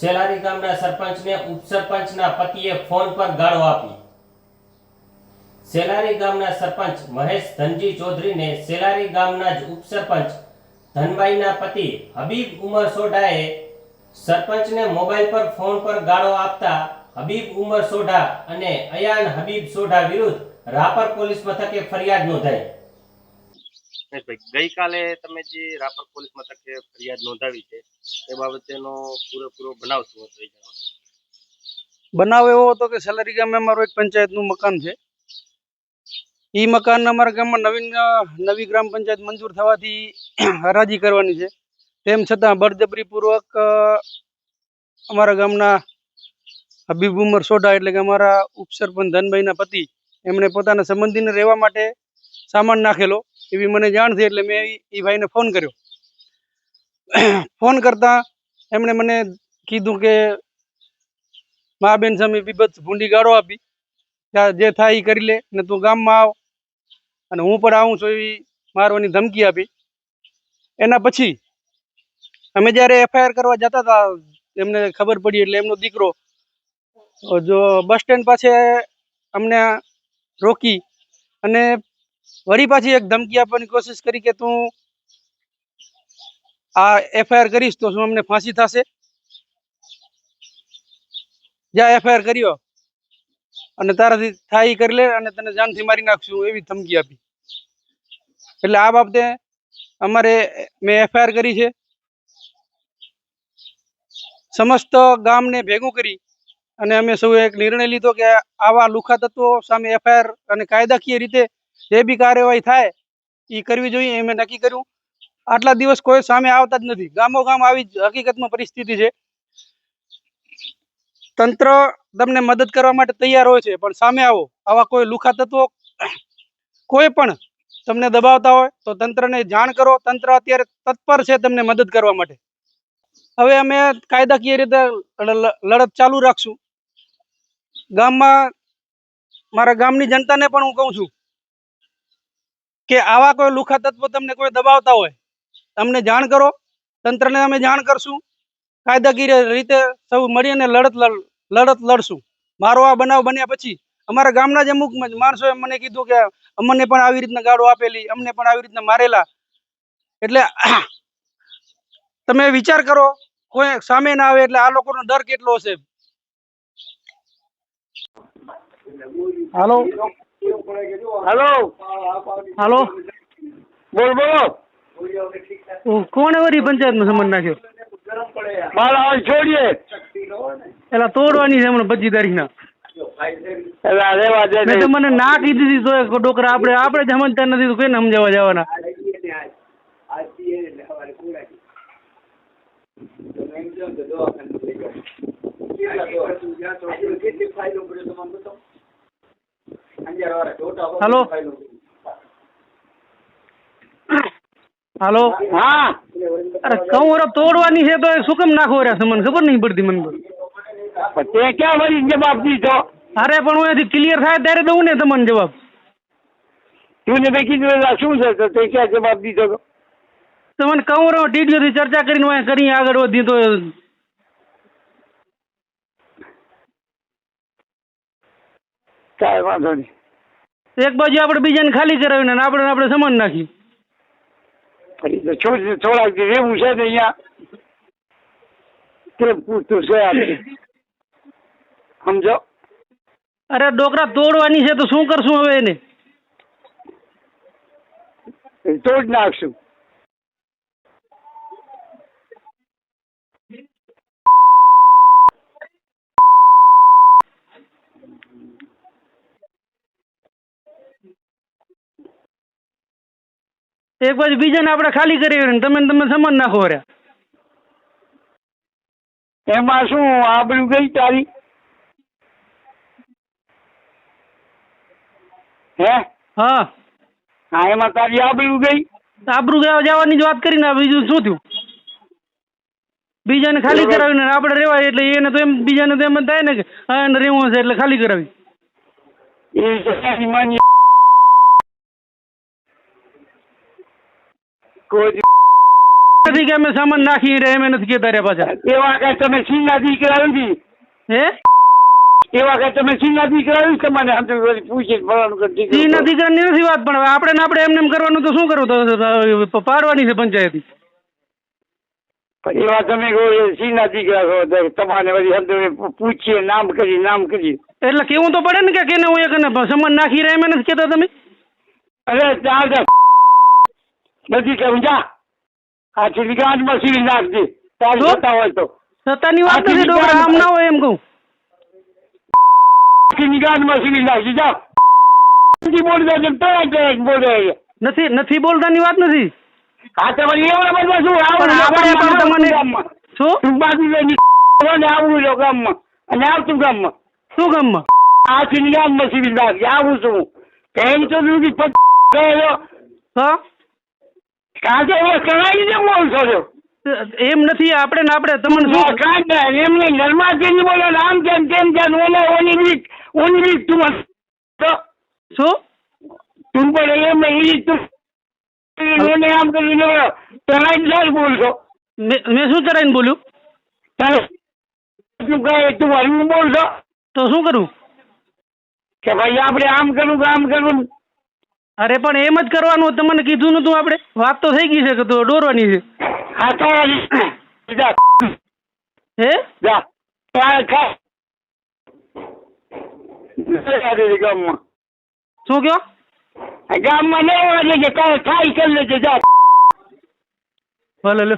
સેલારી ગામના સરપંચને ઉપસરપંચના પતિએ ફોન પર ગાળો આપી. સેલારી ગામના સરપંચ મહેશ ધનજી ચૌધરીને સેલારી ગામના જ ઉપસરપંચ ધનબાઈના પતિ હબીબ ઉમર સોઢાએ સરપંચને મોબાઈલ પર ફોન પર ગાળો આપતા હબીબ ઉમર સોઢા અને અયાન હબીબ સોઢા વિરુદ્ધ રાપર પોલીસ મથકે ફરિયાદ નોંધાઈ. ગઈકાલે તમે જે રાપર પોલીસ મથકે ફરિયાદ નોંધાવી છે, એ બાબતેનો પૂરેપૂરો બનાવ શું હતો બનાવ એવો હતો કે સેલરી ગામે અમારું એક પંચાયતનું મકાન છે. એ મકાન અમારા ગામમાં નવીન નવી ગ્રામ પંચાયત મંજૂર થવાથી હરાજી કરવાની છે. તેમ છતાં બળજબરીપૂર્વક અમારા ગામના હબીબ ઉમર સોઢા એટલે કે અમારા ઉપસરપંચ ધનભાઈના પતિ, એમણે પોતાના સંબંધીને રહેવા માટે સામાન નાખેલો. એવી મને જાણ થઈ એટલે મેં એ ભાઈને ફોન કર્યો. ફોન કરતા એમણે મને કીધું કે મા બેન સામે વિભત ભૂંડી ગાળો આપી. જે થાય એ કરી લે, ને તું ગામમાં આવ. અને હું પણ આવું છું એવી મારવાની ધમકી આપી. એના પછી અમે જ્યારે એફઆઈઆર કરવા જતા હતા, એમને ખબર પડી એટલે એમનો દીકરો જો બસ સ્ટેન્ડ પાસે અમને રોકી અને વળી પાછી એક ધમકી આપવાની કોશિશ કરી કે તું આ એફઆઈઆર કરીશ તો શું અમને ફાંસી થશે? જ્યાં એફઆઈઆર કર્યો. અને તારાથી થાય કરી લે અને તને જાનથી મારી નાખશું એવી ધમકી આપી. એટલે આ બાબતે અમારે મેં એફઆઈઆર કરી છે. સમસ્ત ગામને ભેગું કરી અને અમે સૌ એક નિર્ણય લીધો કે આવા લુખા તત્વો સામે એફઆઈઆર અને કાયદાકીય રીતે જે બી કાર્યવાહી થાય એ કરવી જોઈએ, એમ નક્કી કર્યું. આટલા દિવસ કોઈ સામે આવતા જ નથી. ગામો ગામ આવી હકીકતમાં પરિસ્થિતિ છે. તંત્ર તમને મદદ કરવા માટે તૈયાર હોય છે, પણ સામે આવો. આવા કોઈ લુખા તત્વો કોઈ પણ તમને દબાવતા હોય, તો તંત્રને જાણ કરો. તંત્ર અત્યારે તત્પર છે તમને મદદ કરવા માટે. હવે અમે કાયદાકીય રીતે લડત ચાલુ રાખશું. ગામમાં, મારા ગામની જનતાને પણ હું કહું છું કે આવા કોઈ લુખા તત્વો તમને કોઈ દબાવતા હોય, તમને જાણ કરો, તંત્રને અમે જાણ કરશું, કાયદાકીય રીતે સૌ મળીને લડત લડત લડશું. મારો આ બનાવ બન્યા પછી અમારા ગામના જ અમુક માણસોએ મને કીધું કે અમને પણ આવી રીતના ગાળો આપેલી, અમને પણ આવી રીતના મારેલા. એટલે તમે વિચાર કરો, કોઈ સામે ના આવે એટલે આ લોકોનો ડર કેટલો હશે? હાલો? હલો. હલો. બોલ બોલો. કોણે વળી પંચાયતનો સંબંધ નાખ્યો? મારા હાલ છોડીએ. એટલે તોડવાની છે હમણાં પચીસ તારીખના. એટલે મેં તો મને ના કીધી હતી તો ડોકરા આપણે આપણે જ સમજતા નથી તો કોઈને સમજાવવા જવાના? હાલો હાલો હા અરે કઉં તોડવાની છે તો શું કેમ નાખો રહ્યા છે મને ખબર નહીં પડતી મને તે. ક્યાં વળી જવાબ દીધો? અરે પણ હું એથી ક્લિયર થાય ત્યારે દઉં ને તમને જવાબ. તું ને મેં કીધું એટલે શું છે? તો તે ક્યાં જવાબ દીધો તો? તો મને કહું રહ્યો ટીડીઓથી ચર્ચા કરીને અહીંયા કરી આગળ વધી તો કાંઈ વાંધો નહીં. એક બાજુ આપણે બીજાને ખાલી કરાવીને અને આપણે આપણે સમાન નાખી ફરી છોડ થોડાક રહેવું છે ને અહીંયા. કેમ પૂછતું છે આપણે સમજો? અરે ડોકરા તોડવાની છે તો શું કરશું હવે એને? તોડ નાખશું. એક બાજુ બીજાને આપણે ખાલી કરી ને તમે તમે સમાન નાખો રે. એમાં શું આબરું ગઈ તારી? હે? હા. હા એમાં તારી આબરું ગઈ? આબરૂ ગયા જવાની જ વાત કરીને આ બીજું શું થયું? બીજાને ખાલી કરાવીને આપણે રેવાય એટલે એને તો એમ બીજાને તો એમ જ થાય ને કે હા એને રહેવું હશે એટલે ખાલી કરાવી. એ માની કોઈ નથી કે અમે સામાન નાખી રહ્યા એમ નથી કેતા રહ્યા પાછા. એવા કઈ તમે સિંગા દીકરા નથી? હે? એવા કઈ તમે સિંગા દીકરા નથી તમને આમ પૂછીને ફલાણું કરી દીકરાની નથી વાત પણ આપણે ને આપણે એમને એમ કરવાનું તો શું કરવું તો? પાડવાની છે પંચાયતી. એવા તમે સિંહના દીકરા છો તમારે વળી પૂછીએ નામ કરી નામ કરી એટલે કેવું તો પડે ને કે કેને હું એક સમાન નાખી રહ્યા એમ નથી કેતા તમે? અરે ત્યાં જા બધી કહું જા. આ ચીડી ગાંઠમાં સીડી નાખજે. તારી? જતા હોય તો. સત્તાની વાત નથી ડોગરા આમ ના હોય એમ કહું. ચીડી ગાંઠમાં સીડી નાખજે જા. બોલતા છે તરત તરત બોલે નથી નથી બોલતાની વાત નથી. હા તો વળી એવડા બધા શું? પણ તમને શું બાજુ લઈને ને આવું રહ્યો ગામમાં. અને આવતું ગામમાં. શું ગામમાં? આ ચીડી ગામમાં સીડી નાખજે. આવું છું કેમ તો નથી પત ગયો હા? એવો કરાવી દે બોલ છો એમ નથી આપણે ને આપણે તમને શું? કાંત એમને નર્માજી બોલો આમ કેમ તેમ કેમ ઓલે ઓલી રીત ઓલી રીત તું તો શું? તું પણ એમ એ રીત તું એને આમ કરીને બોલો તણાઈ સર બોલશો મેં મેં શું ચડાઈને બોલ્યું? તારે તું કહે તું હરવું બોલશો તો. શું કરું? કે ભાઈ આપણે આમ કરવું કે આમ કરવું અરે પણ એમ જ કરવાનું. તમને કીધું નતું આપણે? વાત તો થઈ ગઈ છે કે તો દોરવાની છે? હા તો જા. હે? જા. ગામમાં શું કયો? ગામમાં નહીં વાગે કે કાંઈ થાય કરી લેજે જા. ભલે લે